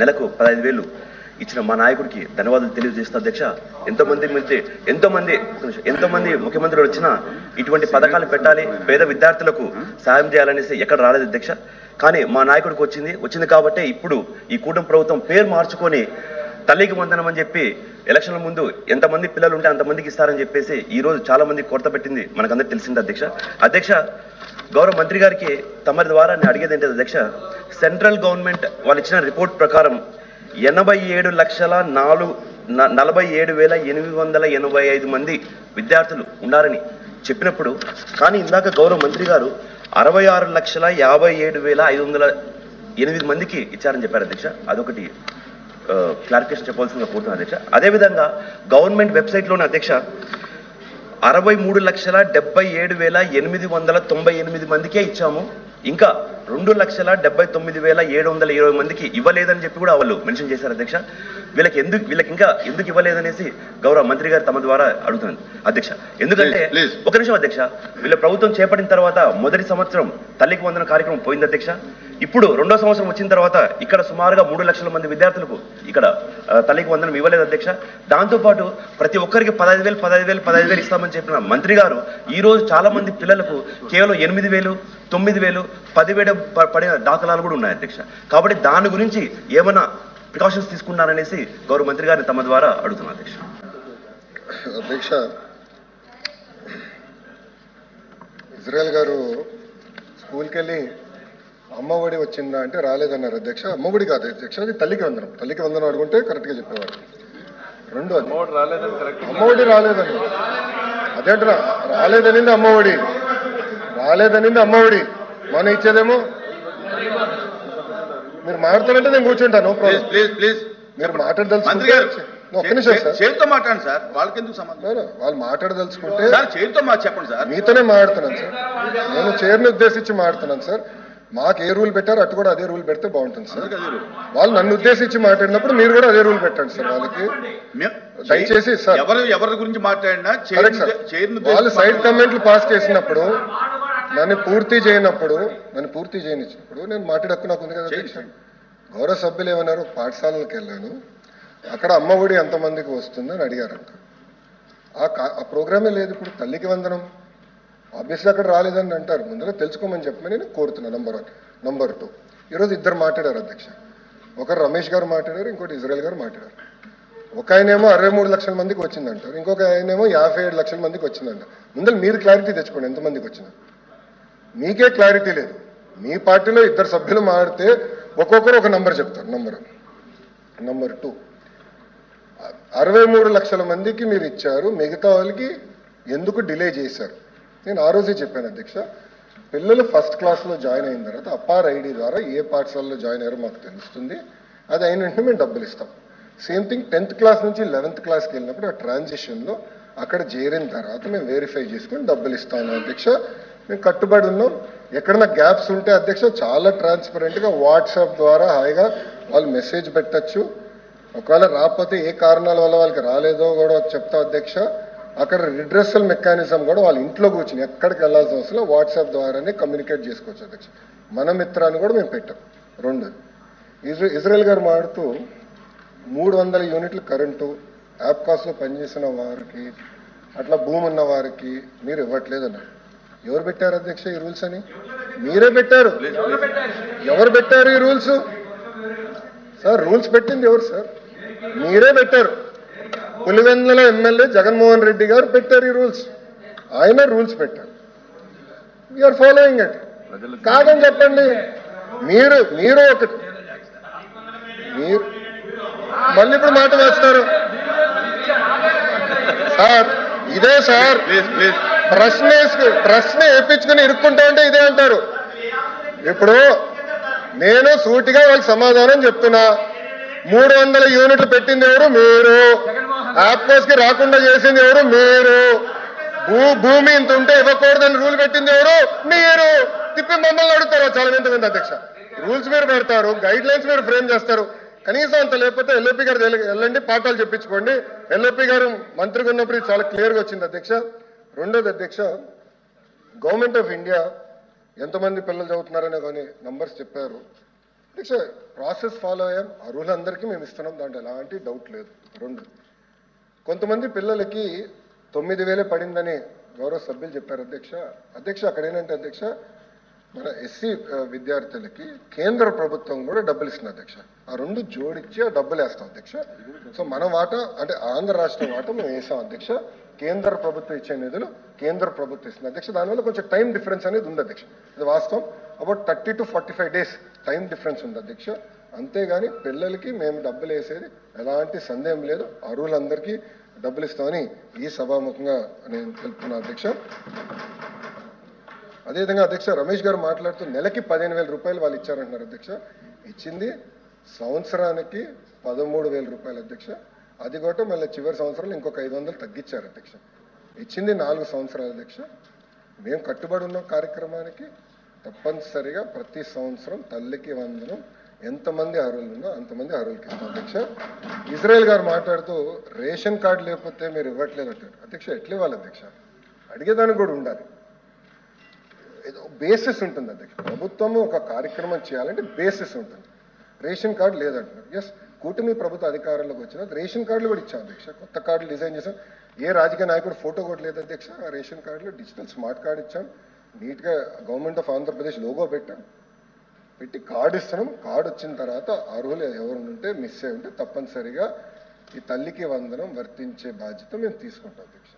నెలకు పదహైదు వేలు ఇచ్చిన మా నాయకుడికి ధన్యవాదాలు తెలియజేస్తా అధ్యక్ష. ఎంతోమంది మంది ఎంతోమంది ఎంతోమంది ముఖ్యమంత్రులు వచ్చినా ఇటువంటి పథకాలు పెట్టాలి పేద విద్యార్థులకు సాయం చేయాలనేసి ఎక్కడ రాలేదు అధ్యక్ష. కానీ మా నాయకుడికి వచ్చింది వచ్చింది కాబట్టే ఇప్పుడు ఈ కూటమి ప్రభుత్వం పేరు మార్చుకొని తల్లికి వందనం అని చెప్పి ఎలక్షన్ల ముందు ఎంతమంది పిల్లలు ఉంటే అంతమందికి ఇస్తారని చెప్పేసి ఈ రోజు చాలా మంది కొరత పెట్టింది మనకందరికి తెలిసింది అధ్యక్ష. అధ్యక్ష గౌరవ మంత్రి గారికి తమరి ద్వారా నేను అడిగేది ఏంటి అధ్యక్ష సెంట్రల్ గవర్నమెంట్ వాళ్ళు ఇచ్చిన రిపోర్ట్ ప్రకారం ఎనభై ఏడు లక్షల నాలుగు నలభై ఏడు వేల ఎనిమిది వందల ఎనభై ఐదు మంది విద్యార్థులు ఉన్నారని చెప్పినప్పుడు కానీ ఇందాక గౌరవ మంత్రి గారు అరవై ఆరు లక్షల యాభై ఏడు వేల ఐదు వందల ఎనిమిది మందికి ఇచ్చారని చెప్పారు అధ్యక్ష. అదొకటి క్లారిఫికేషన్ చెప్పాల్సిందిగా కోరుతున్నాను అధ్యక్ష. అదేవిధంగా గవర్నమెంట్ వెబ్సైట్లోని అధ్యక్ష అరవై మూడు లక్షల డెబ్బై ఏడు వేల ఎనిమిది వందల తొంభై ఎనిమిది మందికే ఇచ్చాము. ఇంకా రెండు లక్షల డెబ్బై తొమ్మిది వేల ఏడు వందల ఇరవై మందికి ఇవ్వలేదని చెప్పి కూడా వాళ్ళు మెన్షన్ చేశారు అధ్యక్ష. వీళ్ళకి ఎందుకు వీళ్ళకి ఇంకా ఎందుకు ఇవ్వలేదనేసి గౌరవ మంత్రి గారు తమ ద్వారా అడుగుతున్నాను అధ్యక్ష ఎందుకంటే. ఒక నిమిషం అధ్యక్ష వీళ్ళ ప్రభుత్వం చేపట్టిన తర్వాత మొదటి సంవత్సరం తల్లికి వందన కార్యక్రమం పోయింది అధ్యక్ష. ఇప్పుడు రెండో సంవత్సరం వచ్చిన తర్వాత ఇక్కడ సుమారుగా మూడు లక్షల మంది విద్యార్థులకు ఇక్కడ తల్లికి వందనం ఇవ్వలేదు అధ్యక్ష. దాంతోపాటు ప్రతి ఒక్కరికి పదహైదు వేలు పదహైదు వేలు పదహైదు వేలు ఇస్తామని చెప్పిన మంత్రి గారు ఈ రోజు చాలా మంది పిల్లలకు కేవలం ఎనిమిది వేలు తొమ్మిది వేలు పదివేలు పడిన దాఖలాలు కూడా ఉన్నాయి అధ్యక్ష. కాబట్టి దాని గురించి ఏమైనా ప్రికాషన్స్ తీసుకున్నారనేసి గౌరవ మంత్రి గారిని తమ ద్వారా అడుగుతున్నాను అధ్యక్ష అధ్యక్ష ఇజ్రాయెల్ గారు స్కూల్కి వెళ్ళి అమ్మ ఒడి వచ్చిందా అంటే రాలేదన్నారు. అధ్యక్ష అమ్మ ఒడి కాదు. అధ్యక్ష అది తల్లికి వందనం. తల్లికి వందనం అడుగుంటే కరెక్ట్గా చెప్పేవారు. రెండు అది. అమ్మ ఒడి రాలేదని అదేంటరా రాలేదనింది అమ్మ ఒడి. రాలేదనింది అమ్మ ఒడి. మనం ఇచ్చేదేమో మీరు మాట్లాడాలంటే నేను కూర్చుంటాను ప్లీజ్ ప్లీజ్ ప్లీజ్ మీరు మాట్లాడదలుచుకుంటే ఒక్క నిమిషం సార్ చేతితో మాట్లాడండి సార్ వాళ్ళకి ఎందుకు సంబంధం వాళ్ళు మాట్లాడదలుచుకుంటే సార్ చేతితో మా చెప్పండి సార్ మీతోనే మాట్లాడుతున్నాను సార్ నేను చైర్ని ఉద్దేశించి మాట్లాడుతున్నాను సార్ మాకు ఏ రూల్ పెట్టారో అటు కూడా అదే రూల్ పెడితే బాగుంటుంది సార్. వాళ్ళు నన్ను ఉద్దేశించి మాట్లాడినప్పుడు మీరు కూడా అదే రూల్ పెట్టండి సార్ వాళ్ళకి. దయచేసి సార్. ఎవరు ఎవరి గురించి మాట్లాడినా వాళ్ళు సైడ్ కమెంట్లు పాస్ చేసినప్పుడు నన్ను పూర్తి చేయనప్పుడు నన్ను పూర్తి చేయనిచ్చినప్పుడు నేను మాట్లాడే హక్కు నాకు ఉంది కదా గౌరవ సభ్యులు ఏమన్నారు? పాఠశాలలకు వెళ్ళాను. అక్కడ అమ్మ ఒడి ఎంతమందికి వస్తుందని అడిగారంట. ఆ ప్రోగ్రామే లేదు ఇప్పుడు తల్లికి వందనం. ఆబ్వియస్లీ అక్కడ రాలేదని అంటారు. ముందుగా తెలుసుకోమని చెప్పమని నేను కోరుతున్నాను నంబర్ వన్ నంబర్ టూ. ఈరోజు ఇద్దరు మాట్లాడారు అధ్యక్ష. ఒకరు రమేష్ గారు మాట్లాడారు ఇంకోటి ఇజ్రాయెల్ గారు మాట్లాడారు. ఒక ఆయనేమో అరవై మూడు లక్షల మందికి వచ్చిందంటారు. ఇంకొక ఆయనేమో యాభై ఏడు లక్షల మందికి వచ్చిందంట. ముందర మీరు క్లారిటీ తెచ్చుకోండి ఎంతమందికి వచ్చింది మీకే క్లారిటీ లేదు. మీ పార్టీలో ఇద్దరు సభ్యులు మాడితే ఒక్కొక్కరు ఒక నంబర్ చెప్తారు నంబర్ నంబర్ టూ అరవై మూడు లక్షల మందికి మీరు ఇచ్చారు మిగతా వాళ్ళకి ఎందుకు డిలే చేశారు? నేను ఆ రోజే చెప్పాను అధ్యక్ష. పిల్లలు ఫస్ట్ క్లాస్లో జాయిన్ అయిన తర్వాత అపార్ ఐడి ద్వారా ఏ పాఠశాలలో జాయిన్ అయ్యారో మాకు తెలుస్తుంది. అది అయిన వెంటనే మేము డబ్బులు ఇస్తాం. సేమ్ థింగ్ టెన్త్ క్లాస్ నుంచి లెవెన్త్ క్లాస్కి వెళ్ళినప్పుడు ఆ ట్రాన్సిషన్లో అక్కడ చేరిన తర్వాత మేము వెరిఫై చేసుకొని డబ్బులు ఇస్తాము అధ్యక్ష. మేము కట్టుబడి ఉన్నాం. ఎక్కడన్నా గ్యాప్స్ ఉంటే అధ్యక్ష చాలా ట్రాన్స్పరెంట్గా వాట్సాప్ ద్వారా హాయిగా వాళ్ళు మెసేజ్ పెట్టచ్చు. ఒకవేళ రాకపోతే ఏ కారణాల వల్ల వాళ్ళకి రాలేదో కూడా చెప్తా అధ్యక్ష. అక్కడ రిడ్రెస్సల్ మెకానిజం కూడా వాళ్ళ ఇంట్లో కూర్చుని ఎక్కడికి వెళ్ళాల్సిన అవసరం వాట్సాప్ ద్వారానే కమ్యూనికేట్ చేసుకోవచ్చు అధ్యక్ష. మన మిత్రాన్ని కూడా మేము పెట్టాం. రెండు ఇజ్ర ఇజ్రాయెల్ గారు మాడుతూ మూడు వందల యూనిట్లు కరెంటు యాప్కాస్లో పనిచేసిన వారికి అట్లా భూమి ఉన్న వారికి మీరు ఇవ్వట్లేదన్నారు. ఎవరు పెట్టారు అధ్యక్ష ఈ రూల్స్ అని? మీరే పెట్టారు. ఎవరు పెట్టారు ఈ రూల్స్? సార్ రూల్స్ పెట్టింది ఎవరు సార్? మీరే పెట్టారు. పులివెందుల ఎమ్మెల్యే జగన్మోహన్ రెడ్డి గారు పెట్టారు ఈ రూల్స్. ఆయన రూల్స్ పెట్టారు. వీఆర్ ఫాలోయింగ్ ఇట్ కాదని చెప్పండి. మీరు మీరు ఒకటి. మీరు మళ్ళీ ఇప్పుడు మాట వేస్తారు సార్ ఇదే సార్. ప్లీజ్ ప్లీజ్ ప్రశ్న ప్రశ్న వేయించుకుని ఇరుక్కుంటా ఉంటే ఇదే అంటారు. ఇప్పుడు నేను సూటిగా వాళ్ళకి సమాధానం చెప్తున్నా. మూడు వందల యూనిట్లు పెట్టింది ఎవరు? మీరు. ఆప్కోస్కి రాకుండా చేసింది ఎవరు? మీరు. భూ భూమి ఇంత ఉంటే ఇవ్వకూడదని రూల్ పెట్టింది ఎవరు? మీరు. తిప్పి మమ్మల్ని అడుగుతారు చాలా ఎంతమంది అధ్యక్ష. రూల్స్ మీరు పెడతారు గైడ్ లైన్స్ మీరు ఫ్రేమ్ చేస్తారు. కనీసం అంత లేకపోతే ఎల్ఓపి గారు వెళ్ళండి పాఠాలు చెప్పించుకోండి. ఎల్ఓపి గారు మంత్రిగా ఉన్నప్పుడు చాలా క్లియర్గా వచ్చింది అధ్యక్ష. రెండోది అధ్యక్ష గవర్నమెంట్ ఆఫ్ ఇండియా ఎంతమంది పిల్లలు చదువుతున్నారనే కానీ నంబర్స్ చెప్పారు. అధ్యక్ష ప్రాసెస్ ఫాలో అయ్యాం. అర్హులందరికీ మేము ఇస్తున్నాం. దాంట్లో ఎలాంటి డౌట్ లేదు. రెండు కొంతమంది పిల్లలకి తొమ్మిది వేలే పడిందని గౌరవ సభ్యులు చెప్పారు అధ్యక్ష. అధ్యక్ష అక్కడ ఏంటంటే అధ్యక్ష మన ఎస్సీ విద్యార్థులకి కేంద్ర ప్రభుత్వం కూడా డబ్బులు ఇస్తుంది అధ్యక్ష. ఆ రెండు జోడించి ఆ డబ్బులు వేస్తాం అధ్యక్ష. సో మన వాటా అంటే ఆంధ్ర రాష్ట్రం వాటా మేము వేసాం అధ్యక్ష. కేంద్ర ప్రభుత్వం ఇచ్చే నిధులు కేంద్ర ప్రభుత్వం ఇస్తుంది. అధ్యక్ష దానివల్ల కొంచెం టైం డిఫరెన్స్ అనేది ఉంది అధ్యక్ష. ఇది వాస్తవం. About thirty to forty five days time difference ఉంది అధ్యక్ష. అంతేగాని పిల్లలకి మేము డబ్బులు వేసేది ఎలాంటి సందేహం లేదు. అరువులందరికీ డబ్బులు ఇస్తామని ఈ సభాముఖంగా నేను తెలుపుతున్నా అధ్యక్ష. అదేవిధంగా అధ్యక్ష రమేష్ గారు మాట్లాడుతూ నెలకి పదిహేను వేల రూపాయలు వాళ్ళు ఇచ్చారంటున్నారు అధ్యక్ష. ఇచ్చింది సంవత్సరానికి పదమూడు వేల రూపాయలు అధ్యక్ష. అది కూడా మళ్ళీ చివరి సంవత్సరంలో ఇంకొక ఐదు వందలు తగ్గించారు అధ్యక్ష. ఇచ్చింది నాలుగు సంవత్సరాలు అధ్యక్ష. మేము కట్టుబడి ఉన్న కార్యక్రమానికి. తప్పనిసరిగా ప్రతి సంవత్సరం తల్లికి వందనం. ఎంతమంది అర్హులు ఉన్నా అంతమంది అర్హులకి ఇస్తాం అధ్యక్ష. ఇజ్రాయెల్ గారు మాట్లాడుతూ రేషన్ కార్డు లేకపోతే మీరు ఇవ్వట్లేదు అంటారు. అధ్యక్ష ఎట్లా ఇవ్వాలి అధ్యక్ష? అడిగేదానికి కూడా ఉండాలి. ఏదో బేసిస్ ఉంటుంది అధ్యక్ష. ప్రభుత్వం ఒక కార్యక్రమం చేయాలంటే బేసిస్ ఉంటుంది. రేషన్ కార్డు లేదంటున్నారు. ఎస్ కూటమి ప్రభుత్వ అధికారంలోకి వచ్చిన రేషన్ కార్డులు కూడా ఇచ్చాం అధ్యక్ష. కొత్త కార్డులు డిజైన్ చేసాం ఏ రాజకీయ నాయకుడు ఫోటో కూడా లేదు అధ్యక్ష. ఆ రేషన్ కార్డులో డిజిటల్ స్మార్ట్ కార్డు ఇచ్చాం. నీట్గా గవర్నమెంట్ ఆఫ్ ఆంధ్రప్రదేశ్ లోగో పెట్టాం. పెట్టి కార్డు ఇస్తున్నాం. కార్డు వచ్చిన తర్వాత అర్హులు ఎవరు ఉంటే మిస్ అయి ఉంటే తప్పనిసరిగా ఈ తల్లికి వందనం వర్తించే బాధ్యత మేము తీసుకుంటాం అధ్యక్ష.